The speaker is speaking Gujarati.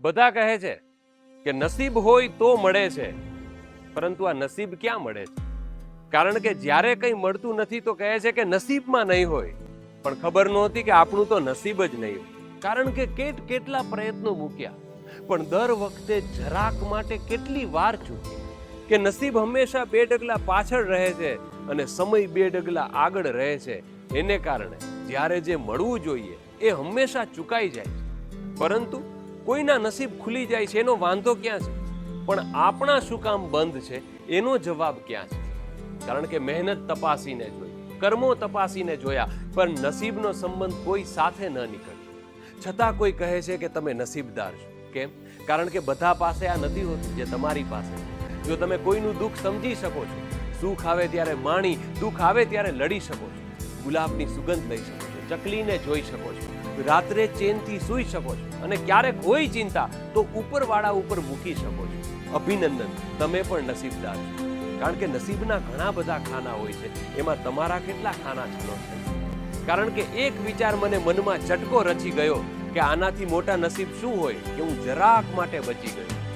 બધા કહે છે કે નસીબ હોય તો મળે છે, પરંતુ આ નસીબ ક્યાં મળે છે? કારણ કે જ્યારે કંઈ મળતું નથી તો કહે છે કે નસીબમાં નહીં હોય. પણ ખબર નહોતી કે આપણું તો નસીબ જ નહીં હોય. કારણ કે કેટ કેટલા પ્રયત્નો મૂક્યા, પણ દર વખતે જરાક માટે કેટલી વાર ચૂકી કે નસીબ હંમેશા બે ડગલા પાછળ રહે છે અને સમય બે ડગલા આગળ રહે છે. એને કારણે જ્યારે જે મળવું જોઈએ એ હંમેશા ચૂકાઈ જાય છે. પરંતુ કોઈના નસીબ ખુલી જાય છે એનો વાંધો ક્યાં છે? પણ આપણા શું કામ બંધ છે? એનો જવાબ ક્યાં છે? કારણ કે મહેનત તપાસીને જોઈ, કર્મો તપાસીને જોયા, પણ નસીબનો સંબંધ કોઈ સાથે ન નીકળ્યો. છતાં કોઈ કહે છે કે તમે નસીબદાર છો. કેમ? કારણ કે બધા પાસે આ નથી હોતું જે તમારી પાસે જો તમે કોઈનું દુઃખ સમજી શકો છો, સુખ આવે ત્યારે માણી, દુઃખ આવે ત્યારે લડી શકો છો. ગુલાબની સુગંધ લઈ શકો છો, ચકલીને જોઈ શકો છો. રાત્રે ચેનથી સૂઈ શકો છો અને ક્યારેક હોય ચિંતા તો ઉપરવાળા ઉપર મૂકી શકો છો. અભિનંદન, તમે પણ નસીબદાર છો. કારણ કે નસીબના ઘણા બધા ખાના હોય છે, એમાં તમારા કેટલા ખાના છલો છે? કારણ કે એક વિચાર મને મનમાં ચટકો રચી ગયો કે આનાથી મોટા નસીબ શું હોય કે હું જરાક માટે બચી ગયો.